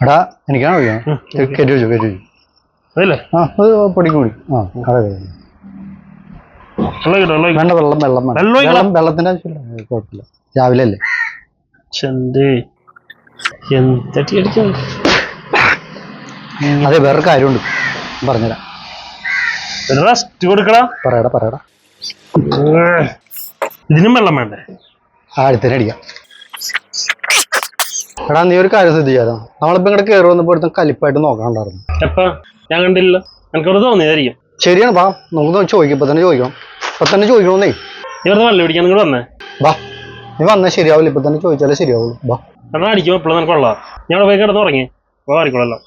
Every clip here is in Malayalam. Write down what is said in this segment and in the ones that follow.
എടാ എനിക്കാണോ കേട്ടു കയറ്റി വെച്ചു കയറ്റി വെച്ചു. അതല്ലേ? ആ അത് പൊടിക്ക് പൊടി. ആ അതെ വേണ്ട വെള്ളം വെള്ളം വെള്ളം വെള്ളത്തിന്റെ ആവശ്യമില്ല. കുഴപ്പമില്ല. രാവിലെ അല്ലേ? അതെ വേറൊരു കാര്യമുണ്ട്. പറഞ്ഞുതരാം. റെസ്റ്റ് കൊടുക്കടാ പറയടാ പറയടാ. ഇതിനും വെള്ളം വേണ്ടേ? ആഴത്തിനടിക്കാം എടാ നീ ഒരു കാര്യം ശ്രദ്ധിച്ചാലോ നമ്മളിപ്പോ ഇങ്ങോട്ട് കയറി വന്നപ്പോ ഒരുത്തൻ കലിപ്പായിട്ട് നോക്കാണ്ടായിരുന്നു. എപ്പ? ഞാൻ കണ്ടില്ല എനിക്കവിടെ തോന്നിയതായിരിക്കും. ശരിയാണ് ബാ നമുക്ക് ചോദിക്കാം ഇപ്പൊ തന്നെ ചോദിക്കണം. ഇപ്പൊ തന്നെ ചോദിക്കണമെന്നേ നീ വെറുതെ വെള്ളം പിടിക്കാൻ നിങ്ങൾ വന്നേ. ബാ നീ വന്നാൽ ശരിയാവില്ല ഇപ്പൊ തന്നെ ചോദിച്ചാലേ ശരിയാവുള്ളൂ. ബാ എന്നാ അടിക്കും എപ്പോഴും നിനക്ക് കൊള്ളാം. ഞാൻ അവിടെ പോയി കിടന്ന് ഉറങ്ങി. മാറിക്കോളല്ലോ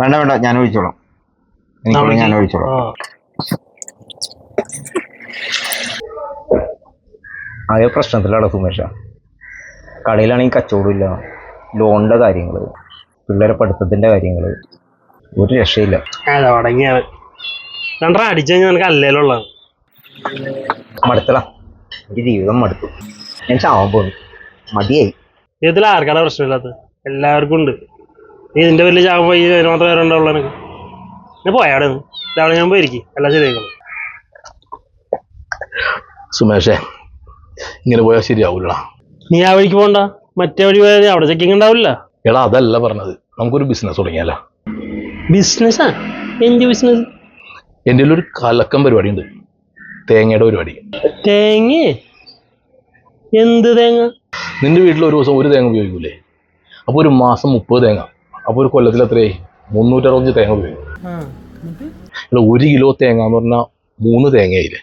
വേണ്ട വേണ്ട. ഞാൻ ഒഴിച്ചോളാം എനിക്കുള്ള ഞാൻ ഒഴിച്ചോളാം. ആകെ പ്രശ്നത്തിലാണ് സുമേഷ. കടയിലാണെങ്കിൽ കച്ചവടമില്ല ലോണിന്റെ കാര്യങ്ങൾ പിള്ളേരെ പഠിത്തത്തിന്റെ കാര്യങ്ങൾ ഒരു രക്ഷയില്ല. അതെ അടങ്ങിയാണ് രണ്ടര അടിച്ചു കഴിഞ്ഞാൽ നിനക്ക് എനിക്ക് ജീവിതം മടുത്തു. ഞാൻ ചാവാൻ പോകുന്നു മതിയായി. ഇതിൽ ആർക്കാണ് പ്രശ്നമില്ലാത്തത്? എല്ലാവർക്കും ഉണ്ട്. നീ ഇതിന്റെ വലിയ ചാവ് പോയി മാത്രമേ ഉണ്ടാവുള്ളൂ എനിക്ക് ഞാൻ പോയാടെ രാവിലെ ഞാൻ പോയിരിക്കും. എല്ലാം ശരിയാക്കണം സുമേഷേ ഇങ്ങനെ പോയാൽ ശരിയാവൂലടാ നീ ആ വഴിക്ക് പോണ്ട. മറ്റേ വഴി പോയാൽ അവിടെ ചെക്കിങ് ഉണ്ടാവില്ല. എടാ അതല്ല പറഞ്ഞത്. നമുക്കൊരു ബിസിനസ് തുടങ്ങിയാലോ? ബിസിനസ്സാ എന്ത് ബിസിനസ് എന്റെ ഒരു കലക്കം പരിപാടി ഉണ്ട് തേങ്ങയുടെ പരിപാടി. തേങ്ങ? എന്ത് തേങ്ങ? നിന്റെ വീട്ടിൽ ഒരു ദിവസം ഒരു തേങ്ങ ഉപയോഗിക്കൂലേ? അപ്പോൾ ഒരു മാസം മുപ്പത് തേങ്ങ. അപ്പോൾ ഒരു കൊല്ലത്തിൽ എത്രയായി? മുന്നൂറ്ററുപത്തഞ്ച് തേങ്ങ ഉപയോഗിക്കും എടാ ഒരു കിലോ തേങ്ങ എന്ന് പറഞ്ഞാൽ മൂന്ന് തേങ്ങയിൽ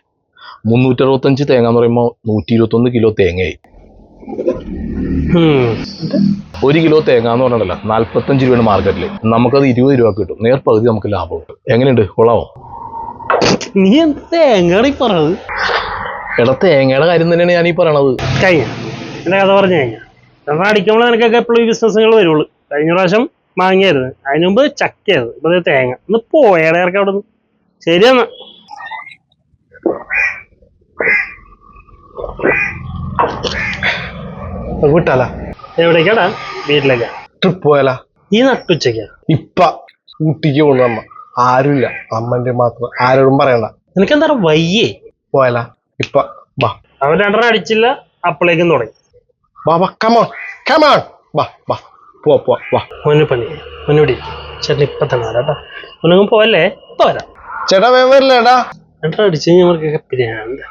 മുന്നൂറ്ററുപത്തഞ്ച് തേങ്ങ എന്ന് പറയുമ്പോൾ നൂറ്റി ഇരുപത്തൊന്ന് കിലോ തേങ്ങയായി. ഒരു കിലോ തേങ്ങ എന്ന് പറഞ്ഞിട്ടല്ല നാല്പത്തഞ്ച് രൂപയാണ് മാർക്കറ്റിൽ നമുക്കത് ഇരുപത് രൂപ കിട്ടും. നേർ പകുതി നമുക്ക് ലാഭം. എങ്ങനെയുണ്ട്? കൊള്ളാമോ നീ തേങ്ങയാണ് ഈ പറഞ്ഞത് എടാ തേങ്ങയുടെ കാര്യം തന്നെയാണ് ഞാൻ ഈ പറയണത്. കഴിഞ്ഞ. എന്റെ കഥ പറഞ്ഞു കഴിഞ്ഞാൽ അടിക്കുമ്പോൾ നിനക്കൊക്കെ എപ്പോഴും ഈ ബിസിനസ്സുകൾ വരുള്ളൂ. കഴിഞ്ഞ പ്രാവശ്യം മാങ്ങിയായിരുന്നു. അതിന് മുമ്പ് ചക്കയായിരുന്നു. ഇപ്പൊ തേങ്ങ. ഒന്ന് പോയാടെ ഇറക്കാം അവിടെ നിന്ന് ശരിയെന്നാ വിട്ടാല? എവിടേക്കാടാ? വീട്ടിലേക്കാ. ട്രിപ്പ് പോയാലാ? ഈ നട്ടുച്ചയ്ക്കാ ഇപ്പ. ഊട്ടിക്ക് കൊണ്ടു അമ്മ. ആരുമില്ല അമ്മന്റെ മാത്രം. ആരോടും പറയണ്ട. നിനക്ക് എന്താ വയ്യേ? പോയാലാ? ഇപ്പ. ബാ. അവൻ രണ്ടെണ്ണം അടിച്ചില്ല. അപ്പളേക്കും തുടങ്ങി. ബാ ബാ കമോൺ കമോൺ ബാ ബാ. പോ പോ വാ. മുന്നു പണി മുന്നോടി ചേട്ടൻ ഇപ്പൊ തന്നെ വരാം കേട്ടോ പോവല്ലേ? ഇപ്പൊ വരാം ചേട്ടാ വേഗം വരില്ലേടാ. ചേട്ടാ അടിച്ചു കഴിഞ്ഞാൽ പിരിയാണ്ട്